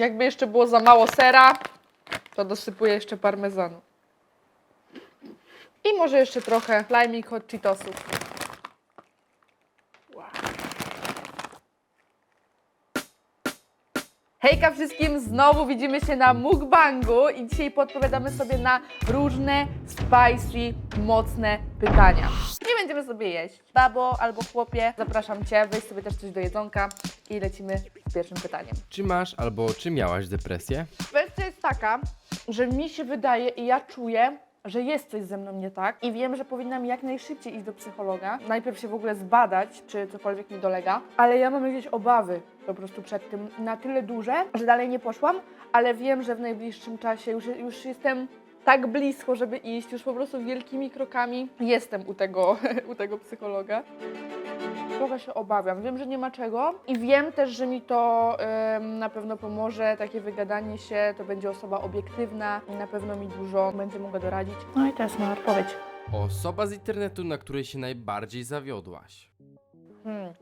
Jakby jeszcze było za mało sera, to dosypuję jeszcze parmezanu. I może jeszcze trochę Flaming Hot Cheetosów. Wow. Hejka wszystkim, znowu widzimy się na mukbangu i dzisiaj podpowiadamy sobie na różne spicy, mocne pytania. Nie będziemy sobie jeść. Babo albo chłopie, zapraszam Cię, weź sobie też coś do jedzonka i lecimy z pierwszym pytaniem. Czy masz albo czy miałaś depresję? Kwestia jest taka, że mi się wydaje i ja czuję, że jest coś ze mną nie tak i wiem, że powinnam jak najszybciej iść do psychologa. Najpierw się w ogóle zbadać, czy cokolwiek mi dolega, ale ja mam jakieś obawy po prostu przed tym na tyle duże, że dalej nie poszłam, ale wiem, że w najbliższym czasie już, już jestem tak blisko, żeby iść, już po prostu wielkimi krokami jestem u tego, u tego psychologa. Trochę się obawiam. Wiem, że nie ma czego i wiem też, że mi to em, na pewno pomoże. Takie wygadanie się, to będzie osoba obiektywna i na pewno mi dużo będzie mogła doradzić. No i jest moja odpowiedź. Osoba z internetu, na której się najbardziej zawiodłaś. Hmm.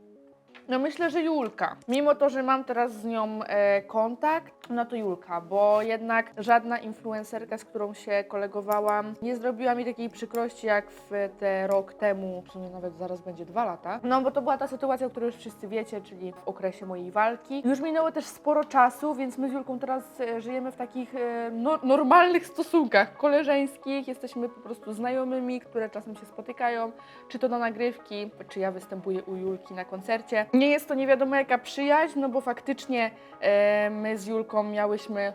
No myślę, że Julka. Mimo to, że mam teraz z nią e, kontakt, no to Julka, bo jednak żadna influencerka, z którą się kolegowałam, nie zrobiła mi takiej przykrości jak w te rok temu, w sumie nawet zaraz będzie dwa lata. No bo to była ta sytuacja, o której już wszyscy wiecie, czyli w okresie mojej walki. Już minęło też sporo czasu, więc my z Julką teraz e, żyjemy w takich e, no, normalnych stosunkach koleżeńskich. Jesteśmy po prostu znajomymi, które czasem się spotykają, czy to na nagrywki, czy ja występuję u Julki na koncercie. Nie jest to nie wiadomo jaka przyjaźń, no bo faktycznie e, my z Julką miałyśmy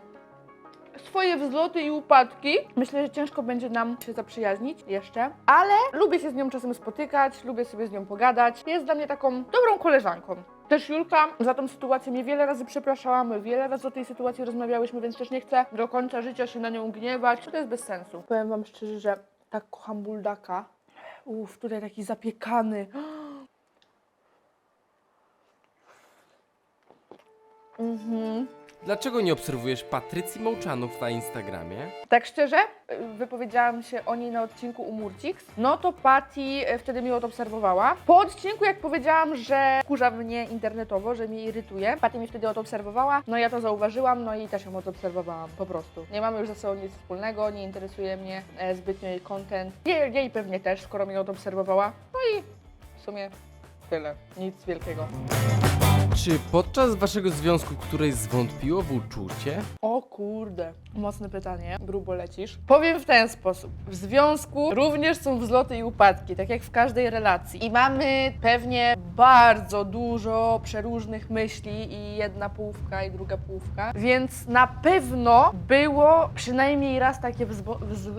swoje wzloty i upadki. Myślę, że ciężko będzie nam się zaprzyjaźnić jeszcze, ale lubię się z nią czasem spotykać, lubię sobie z nią pogadać. Jest dla mnie taką dobrą koleżanką. Też Julka za tą sytuację mnie wiele razy przepraszała, my wiele razy o tej sytuacji rozmawiałyśmy, więc też nie chcę do końca życia się na nią gniewać. To jest bez sensu. Powiem Wam szczerze, że tak kocham buldaka. Uff, tutaj taki zapiekany. Mhm. Dlaczego nie obserwujesz Patrycji Mołczanów na Instagramie? Tak szczerze, y, wypowiedziałam się o niej na odcinku u Murcix, no to Patty y, wtedy mnie odobserwowała. Po odcinku, jak powiedziałam, że kurza mnie internetowo, że mnie irytuje, Patty mi wtedy odobserwowała, no ja to zauważyłam, no i też ją odobserwowałam, po prostu. Nie mamy już ze sobą nic wspólnego, nie interesuje mnie e, zbytnio jej content. Jej, jej pewnie też, skoro mnie odobserwowała. No i w sumie tyle, nic wielkiego. Czy podczas waszego związku któreś zwątpiło w uczucie? O kurde, mocne pytanie, grubo lecisz. Powiem w ten sposób. W związku również są wzloty i upadki, tak jak w każdej relacji. I mamy pewnie bardzo dużo przeróżnych myśli i jedna połówka i druga połówka. Więc na pewno było przynajmniej raz takie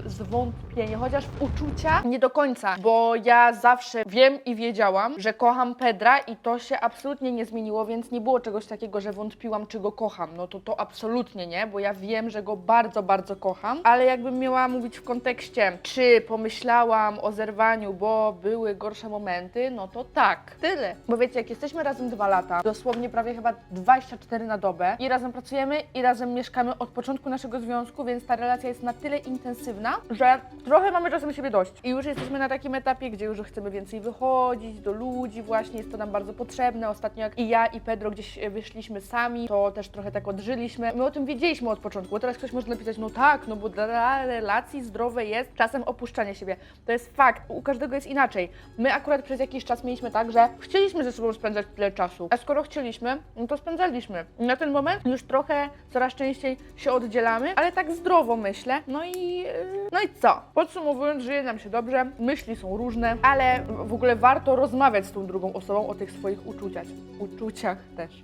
zwątpienie, chociaż w uczucia nie do końca, bo ja zawsze wiem i wiedziałam, że kocham Pedra i to się absolutnie nie zmieniło, więc nie było czegoś takiego, że wątpiłam, czy go kocham. No to to absolutnie nie, bo ja wiem, że go bardzo, bardzo kocham, ale jakbym miała mówić w kontekście, czy pomyślałam o zerwaniu, bo były gorsze momenty, no to tak. Tyle. Bo wiecie, jak jesteśmy razem dwa lata, dosłownie prawie chyba 24 na dobę i razem pracujemy i razem mieszkamy od początku naszego związku, więc ta relacja jest na tyle intensywna, że trochę mamy czasem siebie dość. I już jesteśmy na takim etapie, gdzie już chcemy więcej wychodzić do ludzi, właśnie jest to nam bardzo potrzebne. Ostatnio jak i ja i Pedro gdzieś e, wyszliśmy sami, to też trochę tak odżyliśmy. My o tym wiedzieliśmy od początku, bo teraz ktoś może napisać, no tak, no bo dla relacji zdrowe jest czasem opuszczanie siebie. To jest fakt, u każdego jest inaczej. My akurat przez jakiś czas mieliśmy tak, że chcieliśmy ze sobą spędzać tyle czasu, a skoro chcieliśmy, no to spędzaliśmy. Na ten moment już trochę coraz częściej się oddzielamy, ale tak zdrowo myślę. No i, yy, no i co? Podsumowując, żyje nam się dobrze, myśli są różne, ale w ogóle warto rozmawiać z tą drugą osobą o tych swoich uczuciach. Uczuciach też.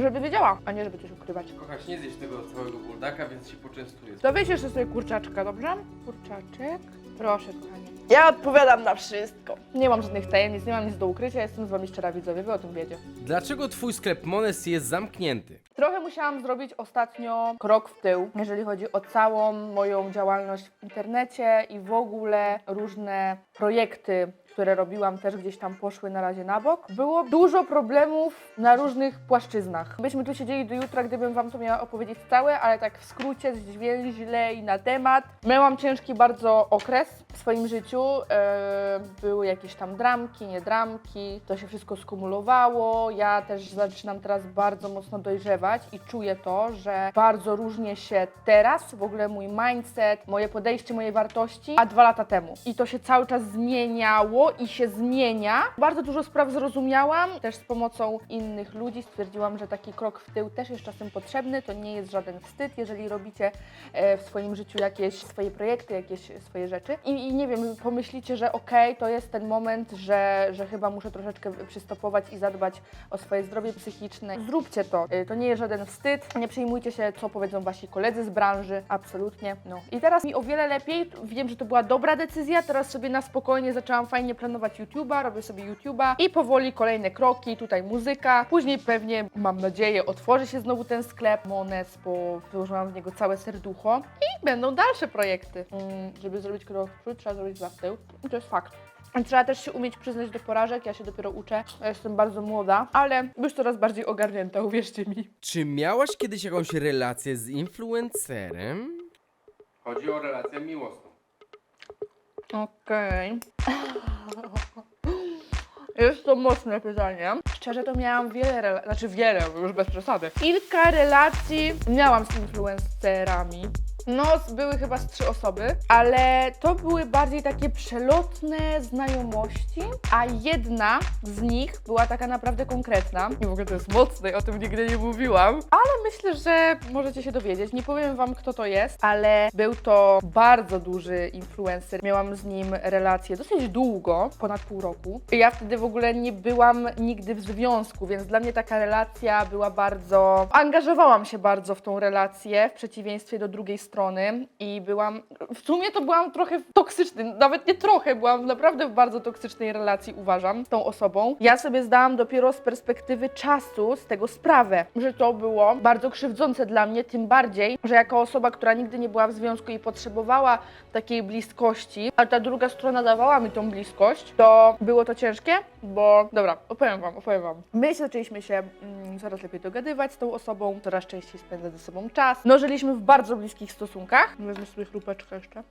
Żeby wiedziała, a nie żeby coś ukrywać. Kochać, nie zjeść tego całego buldaka, więc się poczęstuję. Dowiesz jeszcze sobie kurczaczka, dobrze? Kurczaczek. Proszę, kochanie. Ja odpowiadam na wszystko. Nie mam żadnych tajemnic, nie mam nic do ukrycia, jestem z wami szczera widzowie, wy o tym wiecie. Dlaczego twój sklep Mones jest zamknięty? Trochę musiałam zrobić ostatnio krok w tył, jeżeli chodzi o całą moją działalność w internecie i w ogóle różne projekty które robiłam, też gdzieś tam poszły na razie na bok. Było dużo problemów na różnych płaszczyznach. Byśmy tu siedzieli do jutra, gdybym wam to miała opowiedzieć całe, ale tak w skrócie, zwięźle i na temat. Miałam ciężki bardzo okres w swoim życiu. E, były jakieś tam dramki, nie dramki, to się wszystko skumulowało. Ja też zaczynam teraz bardzo mocno dojrzewać i czuję to, że bardzo różnie się teraz, w ogóle mój mindset, moje podejście, moje wartości, a dwa lata temu. I to się cały czas zmieniało i się zmienia. Bardzo dużo spraw zrozumiałam, też z pomocą innych ludzi stwierdziłam, że taki krok w tył też jest czasem potrzebny, to nie jest żaden wstyd, jeżeli robicie e, w swoim życiu jakieś swoje projekty, jakieś swoje rzeczy. I, i nie wiem, pomyślicie, że okej, to jest ten moment, że, że chyba muszę troszeczkę przystopować i zadbać o swoje zdrowie psychiczne. Zróbcie to. E, To nie jest żaden wstyd. Nie przejmujcie się, co powiedzą wasi koledzy z branży. Absolutnie. No. I teraz mi o wiele lepiej. Wiem, że to była dobra decyzja. Teraz sobie na spokojnie zaczęłam fajnie planować YouTube'a, robię sobie YouTube'a i powoli kolejne kroki. Tutaj muzyka. Później pewnie, mam nadzieję, otworzy się znowu ten sklep Mones, bo wyłożyłam w niego całe serducho. I będą dalsze projekty. Mm, żeby zrobić krok w przód, trzeba zrobić dwa w tył. I to jest fakt. Trzeba też się umieć przyznać do porażek. Ja się dopiero uczę. Ja jestem bardzo młoda, ale już coraz bardziej ogarnięta, uwierzcie mi. Czy miałaś kiedyś jakąś relację z influencerem? Chodzi o relację miłosną. Okej. Jest to mocne pytanie. Szczerze to miałam wiele znaczy wiele, już bez przesady. Kilka relacji miałam z influencerami. No, były chyba z trzy osoby, ale to były bardziej takie przelotne znajomości, a jedna z nich była taka naprawdę konkretna. I w ogóle to jest mocne, o tym nigdy nie mówiłam, ale myślę, że możecie się dowiedzieć. Nie powiem wam, kto to jest, ale był to bardzo duży influencer. Miałam z nim relację dosyć długo, ponad pół roku. I Ja wtedy w ogóle nie byłam nigdy w związku, więc dla mnie taka relacja była bardzo. Angażowałam się bardzo w tą relację, w przeciwieństwie do drugiej strony i byłam. W sumie to byłam trochę w toksycznym, nawet nie trochę, byłam naprawdę w bardzo toksycznej relacji, uważam, z tą osobą. Ja sobie zdałam dopiero z perspektywy czasu z tego sprawę, że to było bardzo krzywdzące dla mnie, tym bardziej, że jako osoba, która nigdy nie była w związku i potrzebowała takiej bliskości, a ta druga strona dawała mi tą bliskość, to było to ciężkie, bo dobra, opowiem wam, opowiem wam. My zaczęliśmy się mm, coraz lepiej dogadywać z tą osobą, coraz częściej spędzać ze sobą czas. No, żyliśmy w bardzo bliskich stosunkach. Wezmę sobie chrupeczkę jeszcze.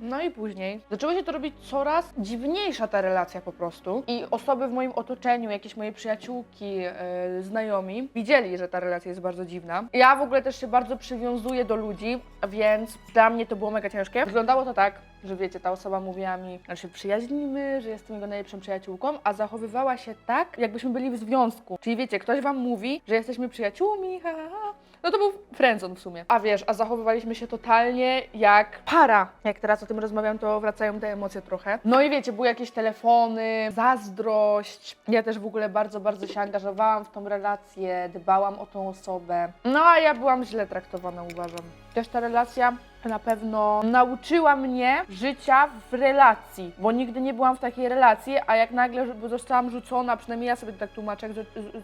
No i później zaczęło się to robić coraz dziwniejsza ta relacja po prostu. I osoby w moim otoczeniu, jakieś moje przyjaciółki, yy, znajomi, widzieli, że ta relacja jest bardzo dziwna. Ja w ogóle też się bardzo przywiązuję do ludzi, więc dla mnie to było mega ciężkie. Wyglądało to tak, że wiecie, ta osoba mówiła mi, że się przyjaźnimy, że jestem jego najlepszą przyjaciółką, a zachowywała się tak, jakbyśmy byli w związku. Czyli wiecie, ktoś wam mówi, że jesteśmy przyjaciółmi, ha, ha, ha. No to był friendzone w sumie. A wiesz, a zachowywaliśmy się totalnie jak para. Jak teraz o tym rozmawiam, to wracają te emocje trochę. No i wiecie, były jakieś telefony, zazdrość. Ja też w ogóle bardzo, bardzo się angażowałam w tą relację, dbałam o tą osobę. No a ja byłam źle traktowana, uważam. Też ta relacja na pewno nauczyła mnie życia w relacji, bo nigdy nie byłam w takiej relacji, a jak nagle zostałam rzucona, przynajmniej ja sobie tak tłumaczę,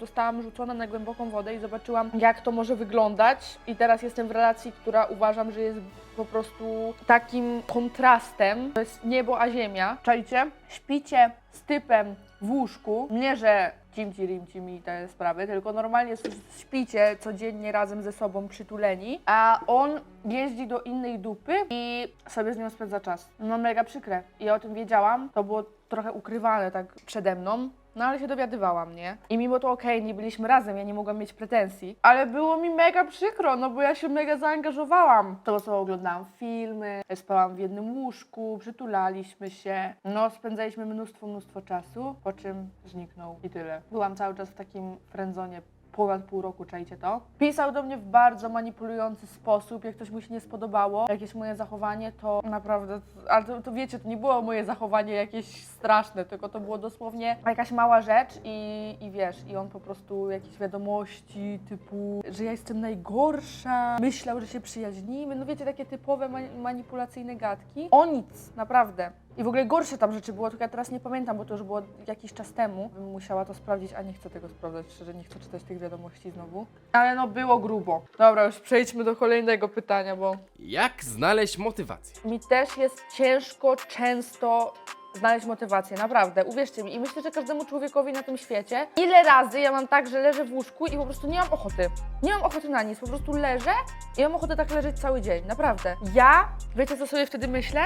zostałam rzucona na głęboką wodę i zobaczyłam, jak to może wyglądać. I teraz jestem w relacji, która uważam, że jest po prostu takim kontrastem. To jest niebo a ziemia. Czajcie? Śpicie z typem w łóżku. Nie, że cimci rimci mi te sprawy, tylko normalnie śpicie codziennie razem ze sobą przytuleni, a on jeździ do innej dupy i sobie z nią spędza czas. No mega przykre. I ja o tym wiedziałam, to było trochę ukrywane tak przede mną. No ale się dowiadywałam, nie? I mimo to okej, nie byliśmy razem, ja nie mogłam mieć pretensji, ale było mi mega przykro, no bo ja się mega zaangażowałam. To co oglądałam filmy, spałam w jednym łóżku, przytulaliśmy się, no spędzaliśmy mnóstwo, mnóstwo czasu, po czym zniknął i tyle. Byłam cały czas w takim frędzonie ponad pół roku, czajcie to. Pisał do mnie w bardzo manipulujący sposób, jak coś mu się nie spodobało, jakieś moje zachowanie, to naprawdę, ale to, to wiecie, to nie było moje zachowanie jakieś straszne, tylko to było dosłownie jakaś mała rzecz i, i wiesz, i on po prostu jakieś wiadomości typu, że ja jestem najgorsza, myślał, że się przyjaźnimy, no wiecie, takie typowe mani- manipulacyjne gadki. O nic, naprawdę. I w ogóle gorsze tam rzeczy było, tylko ja teraz nie pamiętam, bo to już było jakiś czas temu. Bym musiała to sprawdzić, a nie chcę tego sprawdzać, szczerze nie chcę czytać tych wiadomości znowu. Ale no było grubo. Dobra, już przejdźmy do kolejnego pytania, bo Jak znaleźć motywację? mi też jest ciężko często znaleźć motywację, naprawdę, uwierzcie mi. I myślę, że każdemu człowiekowi na tym świecie, ile razy ja mam tak, że leżę w łóżku i po prostu nie mam ochoty. Nie mam ochoty na nic, po prostu leżę i mam ochotę tak leżeć cały dzień, naprawdę. Ja, wiecie co sobie wtedy myślę?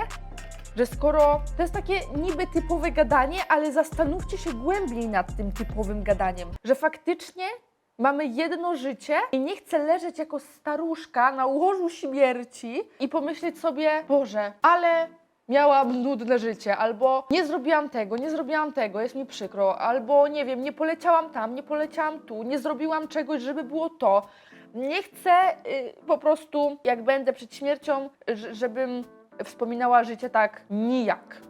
Że skoro to jest takie niby typowe gadanie, ale zastanówcie się głębiej nad tym typowym gadaniem, że faktycznie Mamy jedno życie i nie chcę leżeć jako staruszka na łożu śmierci i pomyśleć sobie, Boże, ale miałam nudne życie, albo nie zrobiłam tego, nie zrobiłam tego, jest mi przykro, albo nie wiem, nie poleciałam tam, nie poleciałam tu, nie zrobiłam czegoś, żeby było to. Nie chcę y, po prostu, jak będę przed śmiercią, żebym wspominała życie tak nijak.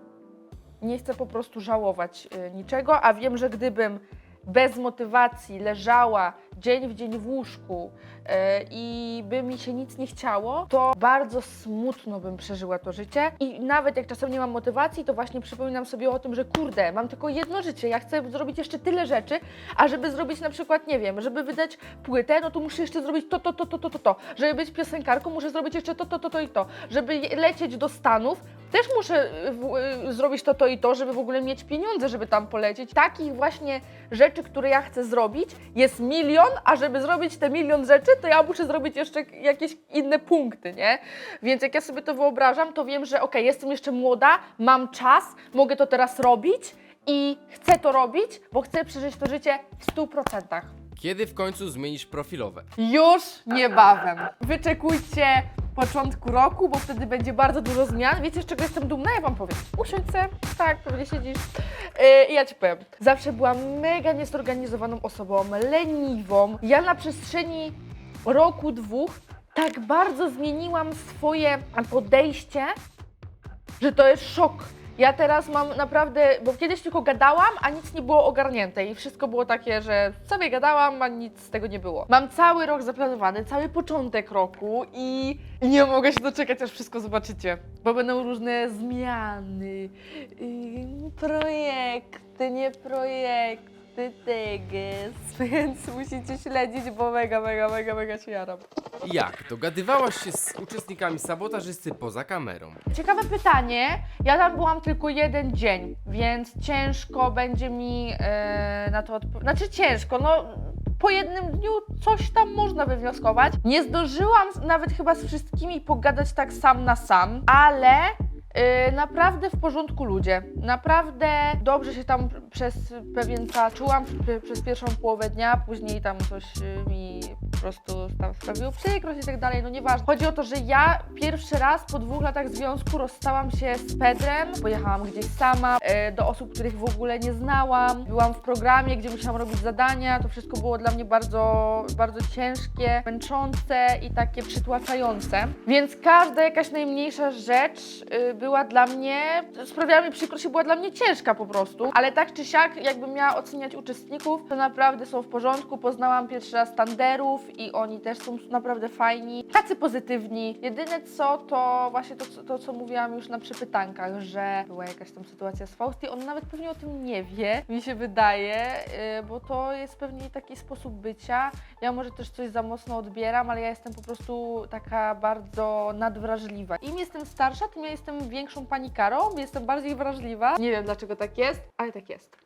Nie chcę po prostu żałować y, niczego, a wiem, że gdybym bez motywacji leżała dzień w dzień w łóżku y, i by mi się nic nie chciało, to bardzo smutno bym przeżyła to życie. I nawet jak czasem nie mam motywacji, to właśnie przypominam sobie o tym, że kurde, mam tylko jedno życie, ja chcę zrobić jeszcze tyle rzeczy, a żeby zrobić na przykład, nie wiem, żeby wydać płytę, no to muszę jeszcze zrobić to, to, to, to, to, to, to. Żeby być piosenkarką, muszę zrobić jeszcze to, to, to, to i to. Żeby lecieć do Stanów, też muszę w, y, zrobić to, to i to, żeby w ogóle mieć pieniądze, żeby tam polecieć. Takich właśnie rzeczy, które ja chcę zrobić, jest milion, a żeby zrobić te milion rzeczy, to ja muszę zrobić jeszcze jakieś inne punkty, nie? Więc jak ja sobie to wyobrażam, to wiem, że okej, jestem jeszcze młoda, mam czas, mogę to teraz robić i chcę to robić, bo chcę przeżyć to życie w 100%. Kiedy w końcu zmienisz profilowe? Już niebawem. Wyczekujcie początku roku, bo wtedy będzie bardzo dużo zmian. Wiecie, z czego jestem dumna? Ja wam powiem. Usiądź se, tak, pewnie siedzisz. Yy, ja ci powiem. Zawsze byłam mega niezorganizowaną osobą, leniwą. Ja na przestrzeni roku, dwóch tak bardzo zmieniłam swoje podejście, że to jest szok. Ja teraz mam naprawdę, bo kiedyś tylko gadałam, a nic nie było ogarnięte i wszystko było takie, że sobie gadałam, a nic z tego nie było. Mam cały rok zaplanowany, cały początek roku i nie mogę się doczekać, aż wszystko zobaczycie, bo będą różne zmiany, yy, projekty, nie projekty, teges, więc musicie śledzić, bo mega, mega, mega, mega się jaram. Jak dogadywałaś się z uczestnikami sabotażysty poza kamerą? Ciekawe pytanie. Ja tam byłam tylko jeden dzień, więc ciężko będzie mi e, na to odpowiedzieć. Znaczy ciężko, no po jednym dniu coś tam można wywnioskować. Nie zdążyłam z- nawet chyba z wszystkimi pogadać tak sam na sam, ale e, naprawdę w porządku ludzie. Naprawdę dobrze się tam przez pewien czas czułam przez pierwszą połowę dnia, później tam coś e, mi po prostu tam sprawiło przykrość i tak dalej, no nieważne. Chodzi o to, że ja pierwszy raz po dwóch latach związku rozstałam się z Pedrem, pojechałam gdzieś sama, e, do osób, których w ogóle nie znałam. Byłam w programie, gdzie musiałam robić zadania, to wszystko było dla mnie bardzo, bardzo ciężkie, męczące i takie przytłaczające. Więc każda jakaś najmniejsza rzecz y, była dla mnie, sprawiała mi przykrość i była dla mnie ciężka po prostu. Ale tak czy siak, jakbym miała oceniać uczestników, to naprawdę są w porządku. Poznałam pierwszy raz tanderów i oni też są naprawdę fajni, tacy pozytywni. Jedyne co, to właśnie to, to co mówiłam już na przypytankach, że była jakaś tam sytuacja z Fausti, on nawet pewnie o tym nie wie, mi się wydaje, y, bo to jest pewnie taki sposób bycia. Ja może też coś za mocno odbieram, ale ja jestem po prostu taka bardzo nadwrażliwa. Im jestem starsza, tym ja jestem większą panikarą, jestem bardziej wrażliwa. Nie wiem dlaczego tak jest, ale tak jest.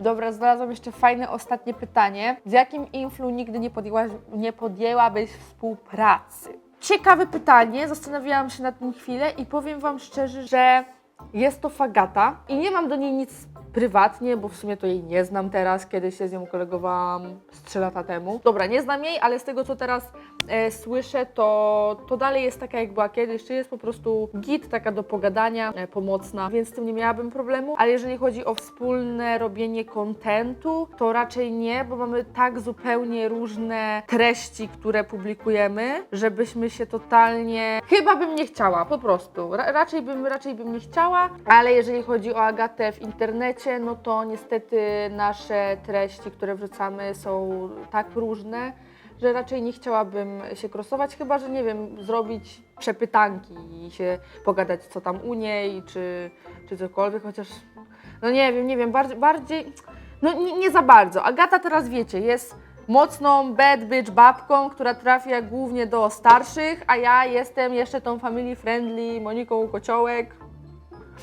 Dobra, znalazłam jeszcze fajne ostatnie pytanie. Z jakim influ nigdy nie, podjęłaś, nie podjęłabyś współpracy? Ciekawe pytanie, zastanawiałam się nad tym chwilę i powiem Wam szczerze, że jest to Fagata i nie mam do niej nic prywatnie, bo w sumie to jej nie znam teraz, kiedyś się z nią kolegowałam z 3 lata temu. Dobra, nie znam jej, ale z tego co teraz e, słyszę, to, to dalej jest taka jak była kiedyś, czy jest po prostu git, taka do pogadania, e, pomocna, więc z tym nie miałabym problemu, ale jeżeli chodzi o wspólne robienie kontentu, to raczej nie, bo mamy tak zupełnie różne treści, które publikujemy, żebyśmy się totalnie... Chyba bym nie chciała, po prostu. Ra raczej, bym, raczej bym nie chciała, ale jeżeli chodzi o Agatę w internecie, no to niestety nasze treści, które wrzucamy są tak różne, że raczej nie chciałabym się krosować, chyba że nie wiem, zrobić przepytanki i się pogadać, co tam u niej, czy, czy cokolwiek, chociaż no nie wiem, nie wiem, bardziej, bardziej no nie, nie za bardzo. Agata teraz wiecie, jest mocną bad bitch babką, która trafia głównie do starszych, a ja jestem jeszcze tą family friendly Moniką Kociołek.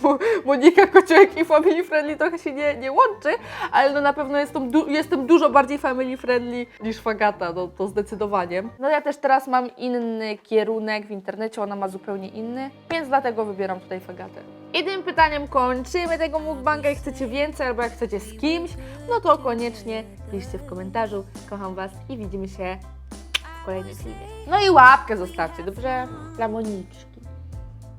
Mo- Monika Kociołek i family friendly trochę się nie, nie łączy, ale no na pewno jestem, du- jestem dużo bardziej family friendly niż Fagata, no to zdecydowanie. No ja też teraz mam inny kierunek w internecie, ona ma zupełnie inny, więc dlatego wybieram tutaj Fagatę. I tym pytaniem kończymy tego mukbanga. Jak chcecie więcej albo jak chcecie z kimś, no to koniecznie piszcie w komentarzu. Kocham Was i widzimy się w kolejnym filmie. No i łapkę zostawcie, dobrze? Dla Moniczki.